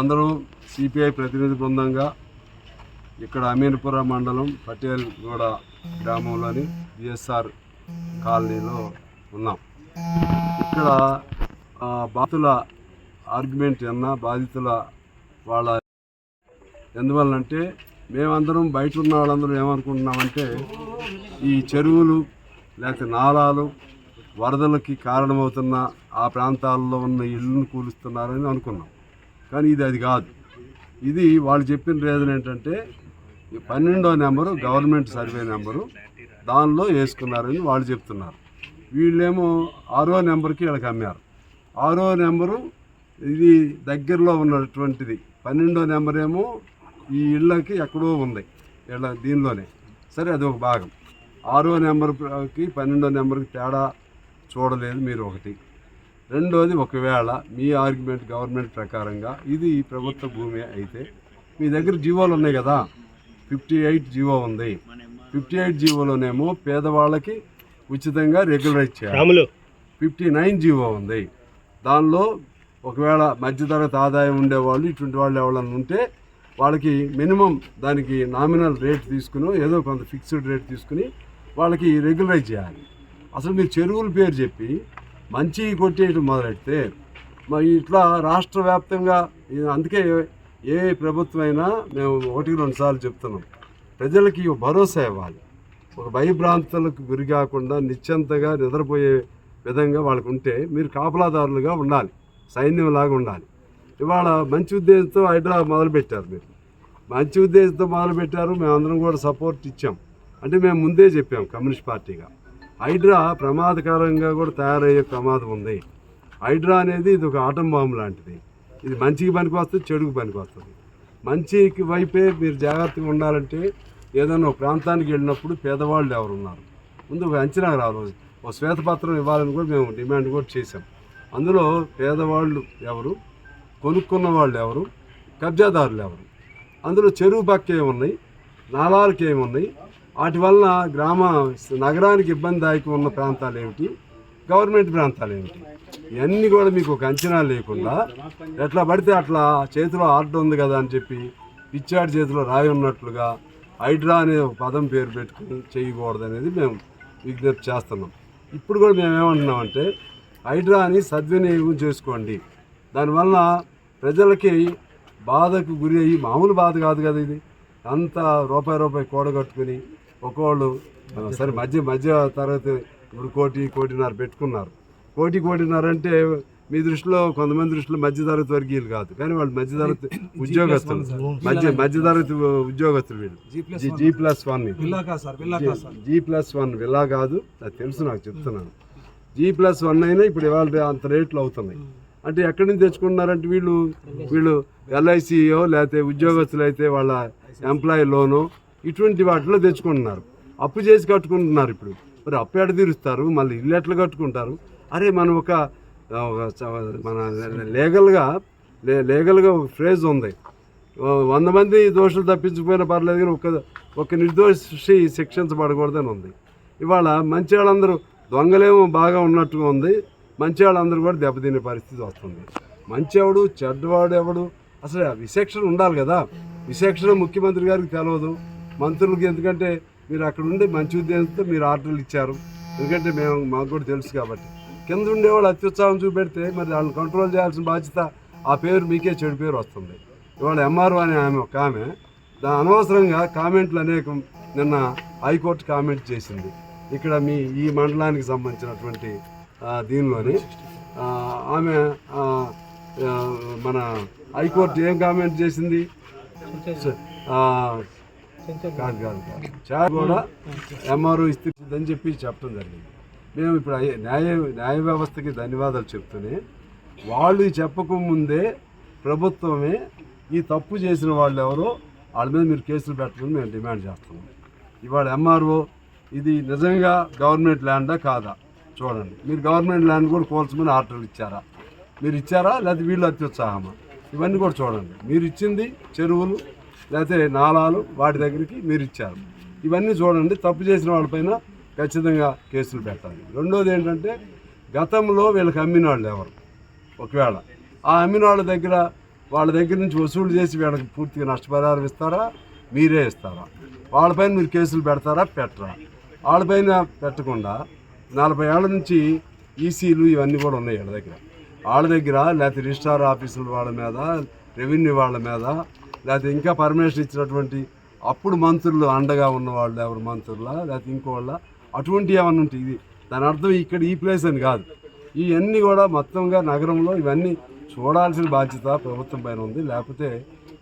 అందరూ సిపిఐ ప్రతినిధి బృందంగా ఇక్కడ అమీర్పురం మండలం పటేల్గూడ గ్రామంలోని బిఎస్ఆర్ కాలనీలో ఉన్నాం. ఇక్కడ బాధితుల ఆర్గ్యుమెంట్ అన్న బాధితుల వాళ్ళ ఎందువల్లంటే మేమందరం బయట ఉన్న వాళ్ళందరూ ఏమనుకుంటున్నామంటే ఈ చెరువులు లేకపోతే నాలాలు వరదలకి కారణమవుతున్న ఆ ప్రాంతాల్లో ఉన్న ఇళ్ళను కూలుస్తున్నారని అనుకున్నాం. కానీ ఇది అది కాదు. ఇది వాళ్ళు చెప్పిన రీజన్ ఏంటంటే పన్నెండో నెంబరు గవర్నమెంట్ సర్వే నెంబరు దానిలో వేసుకున్నారని వాళ్ళు చెప్తున్నారు. వీళ్ళేమో ఆరో నెంబర్కి వీళ్ళకి అమ్మారు. ఆరో నెంబరు ఇది దగ్గరలో ఉన్నటువంటిది. పన్నెండో నెంబర్ ఏమో ఈ ఇళ్ళకి ఎక్కడో ఉంది. ఇళ్ళ దీనిలోనే. సరే అది ఒక భాగం. ఆరో నెంబర్కి పన్నెండో నెంబర్కి తేడా చూడలేదు మీరు ఒకటి. రెండోది ఒకవేళ మీ ఆర్గ్యుమెంట్ గవర్నమెంట్ ప్రకారంగా ఇది ప్రభుత్వ భూమి అయితే మీ దగ్గర జీవోలు ఉన్నాయి కదా. ఫిఫ్టీ ఎయిట్ జీవో ఉంది. ఫిఫ్టీ ఎయిట్ జీవోలోనేమో పేదవాళ్ళకి ఉచితంగా రెగ్యులరైజ్ చేయాలి. ఫిఫ్టీ నైన్ జీవో ఉంది. దానిలో ఒకవేళ మధ్యతరగతి ఆదాయం ఉండేవాళ్ళు ఇటువంటి వాళ్ళు ఎవరైనా ఉంటే వాళ్ళకి మినిమం దానికి నామినల్ రేట్ తీసుకుని ఏదో కొంత ఫిక్స్డ్ రేట్ తీసుకుని వాళ్ళకి రెగ్యులరైజ్ చేయాలి. అసలు మీరు చెరువుల పేరు చెప్పి మంచి కొట్టేయడం మొదలెడితే మరి ఇట్లా రాష్ట్ర వ్యాప్తంగా అందుకే ఏ ప్రభుత్వమైనా మేము ఒకటికి రెండు సార్లు చెప్తున్నాం. ప్రజలకి భరోసా ఇవ్వాలి. ఒక భయభ్రాంతులకు గురి కాకుండా నిశ్చంతగా నిద్రపోయే విధంగా వాళ్ళకు ఉంటే మీరు కాపలాదారులుగా ఉండాలి. సైన్యంలాగా ఉండాలి. ఇవాళ మంచి ఉద్దేశంతో హైడ్రా మొదలుపెట్టారు మీరు. మంచి ఉద్దేశంతో మొదలుపెట్టారు. మేమందరం కూడా సపోర్ట్ ఇచ్చాం. అంటే మేము ముందే చెప్పాం కమ్యూనిస్ట్ పార్టీగా. హైడ్రా ప్రమాదకరంగా కూడా తయారయ్యే ప్రమాదం ఉంది. హైడ్రా అనేది ఇది ఒక ఆటం బాంబు లాంటిది. ఇది మంచికి పనికి వస్తుంది చెడుకు పనికి వస్తుంది. మంచికి వైపే మీరు జాగ్రత్తగా ఉండాలంటే ఏదైనా ఒక ప్రాంతానికి వెళ్ళినప్పుడు పేదవాళ్ళు ఎవరు ఉన్నారు ముందు ఒక అంచనా రావాలి ఒక శ్వేతపత్రం ఇవ్వాలని కూడా మేము డిమాండ్ కూడా చేసాం అందులో పేదవాళ్ళు ఎవరు? కొనుక్కున్న వాళ్ళు ఎవరు? కబ్జాదారులు ఎవరు? అందులో చెరువు పక్క ఏమున్నాయి? నాలాలకి ఏమున్నాయి? వాటి వల్ల గ్రామ నగరానికి ఇబ్బందిదాయకం ఉన్న ప్రాంతాలు ఏమిటి? గవర్నమెంట్ ప్రాంతాలు ఏమిటి? ఇవన్నీ కూడా మీకు ఒక అంచనా లేకుండా ఎట్లా పడితే అట్లా చేతిలో ఆర్డర్ ఉంది కదా అని చెప్పి పిచ్చాడి చేతిలో రాయి ఉన్నట్లుగా హైడ్రా అనే ఒక పదం పేరు పెట్టుకుని చేయకూడదు అనేది మేము విజ్ఞప్తి చేస్తున్నాం. ఇప్పుడు కూడా మేము ఏమంటున్నామంటే హైడ్రాని సద్వినియోగం చేసుకోండి. దానివల్ల ప్రజలకి బాధకు గురి అయ్యి మామూలు బాధ కాదు కదా ఇది. అంత రూపాయి రూపాయి కూడగట్టుకుని ఒక్కోళ్ళు సరే మధ్య మధ్య తరగతి ఇప్పుడు కోటి కోటిన్నర పెట్టుకున్నారు. కోటి కోటిన్నర అంటే మీ దృష్టిలో కొంతమంది దృష్టిలో మధ్య తరగతి వర్గీయులు కాదు. కానీ వాళ్ళు మధ్య తరగతి ఉద్యోగస్తులు. మధ్య మధ్య తరగతి ఉద్యోగస్తులు వీళ్ళు. G- plus one. G plus one villa కాదు అది తెలుసు నాకు చెప్తున్నాను. జీ ప్లస్ వన్ అయినా ఇప్పుడు ఇవాళ అంత రేట్లు అవుతున్నాయి. అంటే ఎక్కడి నుంచి తెచ్చుకుంటున్నారంటే వీళ్ళు వీళ్ళు ఎల్ఐసియో లేకపోతే ఉద్యోగస్తులు అయితే వాళ్ళ ఎంప్లాయీ లోను ఇటువంటి వాటిలో తెచ్చుకుంటున్నారు. అప్పు చేసి కట్టుకుంటున్నారు ఇప్పుడు. మరి అప్పు ఎడ తీరుస్తారు? మళ్ళీ ఇల్లు ఎట్లా కట్టుకుంటారు? అరే మనం ఒక మన లీగల్గా లే- లీగల్గా ఒక ఫ్రేజ్ ఉంది. వంద మంది దోషులు తప్పించకపోయినా పర్లేదు కానీ ఒక ఒక నిర్దోషి శిక్షించబడకూడదని ఉంది. ఇవాళ మంచి వాళ్ళందరూ దొంగలేమో బాగా ఉన్నట్టుగా ఉంది. మంచి వాళ్ళందరూ కూడా దెబ్బతినే పరిస్థితి వస్తుంది. మంచివాడు చెడ్డవాడు ఎవడు అసలు విశేషణ ఉండాలి కదా. విశేషణ ముఖ్యమంత్రి గారికి తెలియదు మంత్రులకి ఎందుకంటే మీరు అక్కడ ఉండి మంచి ఉద్దేశంతో మీరు ఆర్డర్లు ఇచ్చారు. ఎందుకంటే మేము మాకు కూడా తెలుసు కాబట్టి. కింద ఉండేవాళ్ళు అత్యుత్సాహం చూపెడితే మరి వాళ్ళని కంట్రోల్ చేయాల్సిన బాధ్యత ఆ పేరు మీకే చెడు పేరు వస్తుంది. ఇవాళ ఎంఆర్ఓ అనే ఆమె ఒక ఆమె దా అనవసరంగా కామెంట్లు అనేకం నిన్న హైకోర్టు కామెంట్ చేసింది. ఇక్కడ మీ ఈ మండలానికి సంబంధించినటువంటి దీనిలోని ఆమె మన హైకోర్టు ఏం కామెంట్ చేసింది? కాదు కాదు కాదు. చార్ కూడా ఎంఆర్ఓ ఇస్తుందని చెప్పి చెప్పడం జరిగింది. మేము ఇప్పుడు న్యాయ న్యాయ వ్యవస్థకి ధన్యవాదాలు చెప్తూనే వాళ్ళు చెప్పకముందే ప్రభుత్వమే ఈ తప్పు చేసిన వాళ్ళు ఎవరో వాళ్ళ మీద మీరు కేసులు పెట్టమని మేము డిమాండ్ చేస్తున్నాం. ఇవాళ ఎంఆర్ఓ ఇది నిజంగా గవర్నమెంట్ ల్యాండా కాదా? చూడండి. మీరు గవర్నమెంట్ ల్యాండ్ కూడా కోల్చమని ఆర్డర్ ఇచ్చారా? మీరు ఇచ్చారా? లేకపోతే వీళ్ళు అత్యుత్సాహమా? ఇవన్నీ కూడా చూడండి. మీరు ఇచ్చింది చెరువులు లేకపోతే నాళాలు వాటి దగ్గరికి మీరు ఇచ్చారు. ఇవన్నీ చూడండి తప్పు చేసిన వాళ్ళపైన ఖచ్చితంగా కేసులు పెట్టాలి. రెండోది ఏంటంటే గతంలో వీళ్ళకి అమ్మిన వాళ్ళు ఎవరు? ఒకవేళ ఆ అమ్మిన వాళ్ళ దగ్గర వాళ్ళ దగ్గర నుంచి వసూలు చేసి వీళ్ళకి పూర్తిగా నష్టపరిహారం ఇస్తారా? మీరే ఇస్తారా? వాళ్ళపైన మీరు కేసులు పెడతారా? పెట్టరా? వాళ్ళపైన పెట్టకుండా నలభై ఏళ్ళ నుంచి ఈసీలు ఇవన్నీ కూడా ఉన్నాయి వాళ్ళ దగ్గర. వాళ్ళ దగ్గర లేకపోతే రిజిస్ట్రార్ ఆఫీసుల వాళ్ళ మీద రెవెన్యూ వాళ్ళ మీద లేకపోతే ఇంకా పర్మిషన్ ఇచ్చినటువంటి అప్పుడు మంత్రులు అండగా ఉన్న వాళ్ళు ఎవరు? మంత్రుల? లేకపోతే ఇంకోళ్ళ? అటువంటి ఏమన్నా ఉంటాయి ఇది. దాని అర్థం ఇక్కడ ఈ ప్లేస్ అని కాదు. ఇవన్నీ కూడా మొత్తంగా నగరంలో ఇవన్నీ చూడాల్సిన బాధ్యత ప్రభుత్వం పైన ఉంది. లేకపోతే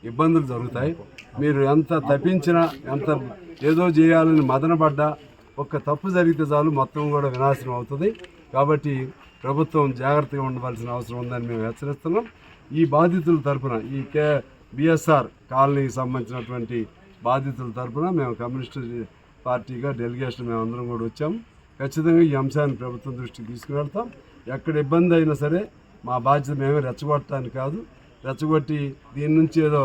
ఇబ్బందులు జరుగుతాయి. మీరు ఎంత తప్పించినా ఎంత ఏదో చేయాలని మదనపడ్డా ఒక్క తప్పు జరిగితే చాలు మొత్తం కూడా వినాశనం అవుతుంది. కాబట్టి ప్రభుత్వం జాగ్రత్తగా ఉండవలసిన అవసరం ఉందని మేము హెచ్చరిస్తున్నాం. ఈ బాధితుల తరపున ఈ కే బిఎస్ఆర్ కాలనీకి సంబంధించినటువంటి బాధితుల తరపున మేము కమ్యూనిస్టు పార్టీగా డెలిగేషన్ మేము అందరం కూడా వచ్చాము ఖచ్చితంగా ఈ అంశాన్ని ప్రభుత్వం దృష్టికి తీసుకువెళ్తాం. ఎక్కడ ఇబ్బంది అయినా సరే మా బాధ్యత మేమే రెచ్చగొట్టడానికి కాదు. రెచ్చగొట్టి దీని నుంచి ఏదో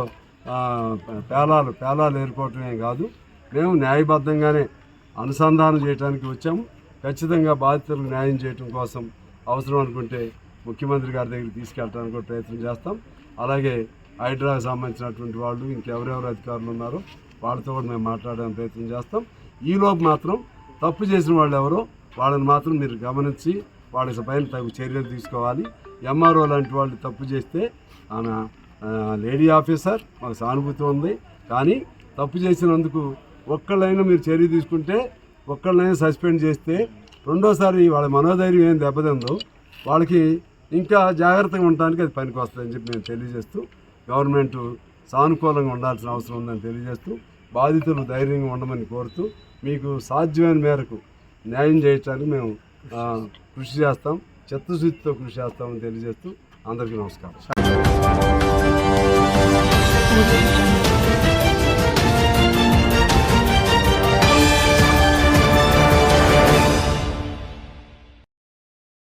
పేలాలు పేలాలు ఏర్పడటమే కాదు. మేము న్యాయబద్ధంగానే అనుసంధానం చేయడానికి వచ్చాము ఖచ్చితంగా బాధితులకు న్యాయం చేయడం కోసం అవసరం అనుకుంటే ముఖ్యమంత్రి గారి దగ్గరికి తీసుకెళ్ళడానికి కూడా ప్రయత్నం చేస్తాం. అలాగే హైడ్రాకి సంబంధించినటువంటి వాళ్ళు ఇంకెవరెవరు అధికారులు ఉన్నారో వాళ్ళతో కూడా మేము మాట్లాడడానికి ప్రయత్నం చేస్తాం. ఈలోపు మాత్రం తప్పు చేసిన వాళ్ళు ఎవరో వాళ్ళని మాత్రం మీరు గమనించి వాళ్ళ పైన తగు చర్యలు తీసుకోవాలి. ఎంఆర్ఓ లాంటి వాళ్ళు తప్పు చేస్తే ఆమె లేడీ ఆఫీసర్ మాకు సానుభూతి ఉంది. కానీ తప్పు చేసినందుకు ఒక్కళ్ళైనా మీరు చర్య తీసుకుంటే ఒక్కళ్ళైనా సస్పెండ్ చేస్తే రెండోసారి వాళ్ళ మనోధైర్యం ఏం దెబ్బతిందో వాళ్ళకి ఇంకా జాగ్రత్తగా ఉండడానికి అది పనికి వస్తుందని చెప్పి మేము తెలియజేస్తూ గవర్నమెంట్ సానుకూలంగా ఉండాల్సిన అవసరం ఉందని తెలియజేస్తూ బాధితులు ధైర్యంగా ఉండమని కోరుతూ మీకు సాధ్యమైన మేరకు న్యాయం చేయటానికి మేము కృషి చేస్తాం. చిత్తశుద్ధితో కృషి చేస్తామని తెలియజేస్తూ అందరికీ నమస్కారం.